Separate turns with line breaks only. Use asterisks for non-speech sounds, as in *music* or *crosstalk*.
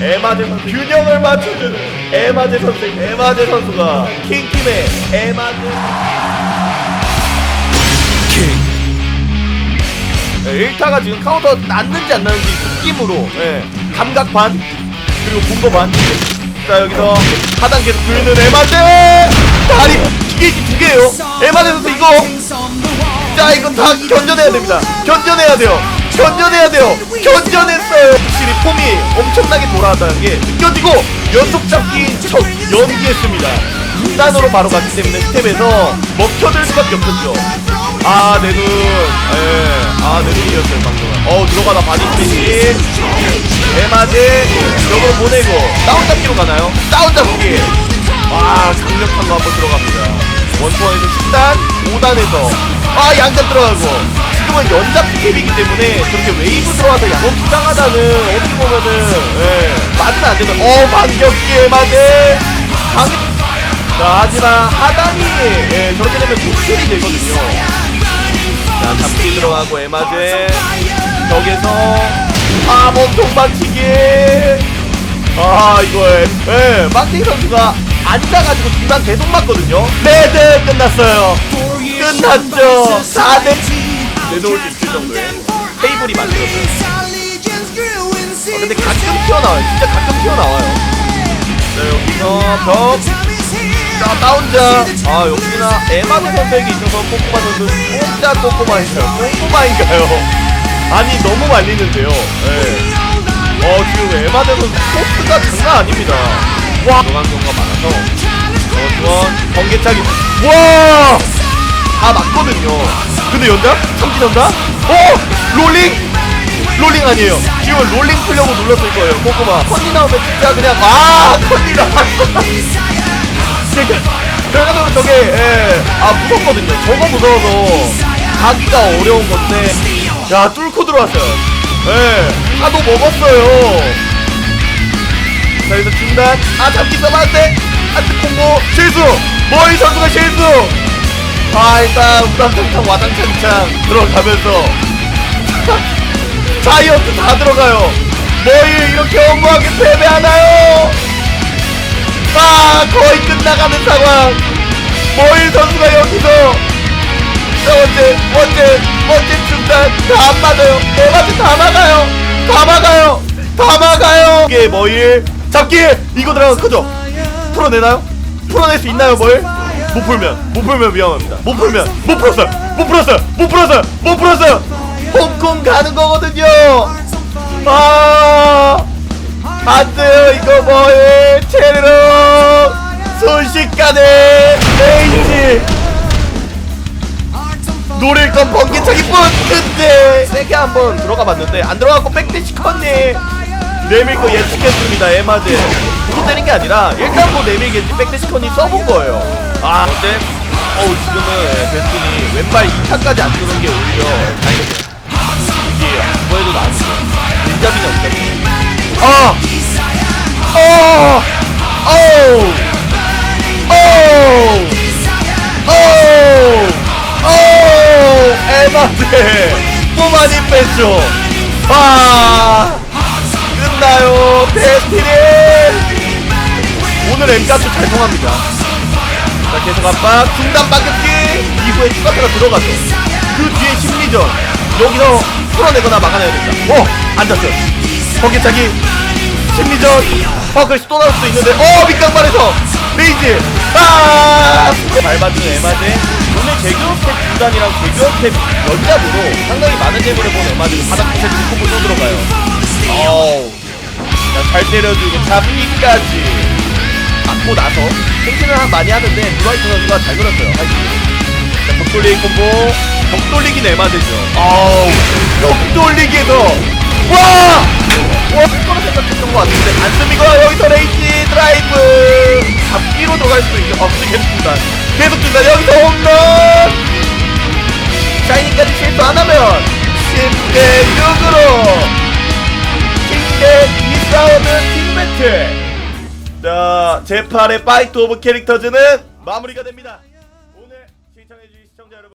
에마제 선수 균형을 맞춰주는 에마제 선수 에마제 선수가 킹킴의 에마제 네, 1타가 지금 카운터 났는지 안 났는지 느낌으로 예, 감각 반 그리고 본거 반. 자 여기서 하단 계속 들는 에마제 아니 이게 두 개예요. 에마제 선수 이거 자 이건 다 견뎌내야 됩니다. 견뎌내야 돼요. 견뎌내야 돼요. 폼이 엄청나게 돌아왔다는 게 느껴지고 연속 잡기 첫 연기했습니다. 중단으로 바로 갔기 때문에 스텝에서 먹혀들 수밖에 없었죠. 아, 내 눈. 예. 아, 내 눈이었어요, 방금. 어, 들어가다 바디 스매시. 대마제. 역으로 보내고. 다운 잡기로 가나요? 다운 잡기. 와, 강력한 거 한번 들어갑니다. 원투원에서 10단, 5단에서. 아, 양잡 들어가고. 지금은 연잡 스텝이기 때문에 저렇게 웨이브 들어와서 양업 부당하다는 어떻게 보면은, 예. 맞으면 안 되는. 어, 반격기에 맞에. 강 자, 하지만 하단이 예, 저렇게 되면 노출이 되거든요. 자, 잡기 들어가고 에마제 벽에서 아, 몸통 박치기. 아, 이거 예, 막대기 선수가 앉아가지고 중간 계속 맞거든요. 레드 끝났어요. 끝났죠. 4대 내놓을 수 있을 정도의 테이블이 만들어져요. 아, 근데 가끔 튀어나와요. 진짜 가끔 튀어나와요. 자, 여기서 벽. 자, 다운자. 아, 역시나 에마드 선수에게 있어서 꼬꼬마 선수 진짜 꼬꼬마인가요? 꼬꼬마인가요? 아니, 너무 말리는데요. 예. 어, 지금 에마드 선수 포스가 장난 아닙니다. 와! 들어간 경우가 많아서. 저주원, 번개차기. 와! 다 맞거든요. 근데 연장? 삼진 연장? 어! 롤링! 롤링 아니에요. 지금 롤링 풀려고 눌렀을 거예요. 꼬꼬마. 컨디 나오면 진짜 그냥, 아! 컨디 나왔어. 결과적으로 *laughs* 저게 예, 아 무섭거든요. 저거 무서워서 가기가 어려운 건데 야 뚫고 들어왔어요. 예, 파도 먹었어요. 자 여기서 중단 아 잡기 써봤는데 안트 콤보 실수 머이 선수가 실수 아 일단 우당탕탕 와당창창 들어가면서. *laughs* 자이언트 다 들어가요. 머이 이렇게 엄무하게 패배하나요? 아 거의 끝나가는 상황. 모일 선수가 여기서. 자 언제 언제 언제 중단. 다 안 맞아요. 대마지 다 막아요. 다 막아요. 다 막아요. 이게 모일? 잡기! 이거 들어가 크죠? 풀어내나요? 풀어낼 수 있나요 모일 못 풀면 못 풀면 위험합니다. 못 풀면 못 풀었어요. 못 풀었어요. 못 풀었어요. 못 풀었어요. 홍콩 가는 거거든요. 아 안 돼요. 이거 뭐해 체르로. 순식간에 레이지. 노릴 건 번개차기뿐. 근데 세게 한번 들어가 봤는데 안 들어가고 백대시 컸니 내밀고 예측했습니다. 에마드. 보고 때린 게 아니라 일단 뭐 내밀겠지. 백대시 컨이 써본 거예요 아 근데 어우 지금은 베스틴이 왼발 2타까지 안 쓰는 게 오히려 다행이네요 이게 뭐해도 나왔어 닌자빈이 없다 아! 어! 오! 오! 오! 오! 에바데 또 많이 뺐죠. 아! 끝나요. 데스티니! 오늘 엠가스 잘 통합니다. 자, 계속 압박. 중단 반격기! 이후에 추가타가 들어가죠. 그 뒤에 심리전. 여기서 풀어내거나 막아내야 된다. 어! 앉았어요. 거기차기 심리전 퍼클 또 나올 수도 있는데 어 밑강발에서 레이즈 아 밟아주는 에마제 오늘 스텝 중단이랑 제규어 스텝 연잡으로 상당히 많은 재미를 본 에마제가 바닥 스텝 콤보 또 들어가요 어우 자, 잘 때려주고 잡기까지 맞고 나서 생신을 한- 많이 하는데 브라이트 선수가 잘 그렸어요. 자 벽돌리기 콤보. 벽돌리기 에마제죠. 어우 벽돌리기에서 와! 와, 그거는 생각했던 것 같은데 안습니까 여기서 레이지 드라이브. 잡기로 들어갈 수도 있죠. 없으겠습니다. 계속 준다. 여기서 홈런! 샤이닝까지 실수 안 하면 10대 6으로 10대 2 싸우는 팀 매트 자 제 8의 파이트 오브 캐릭터즈는 마무리가 됩니다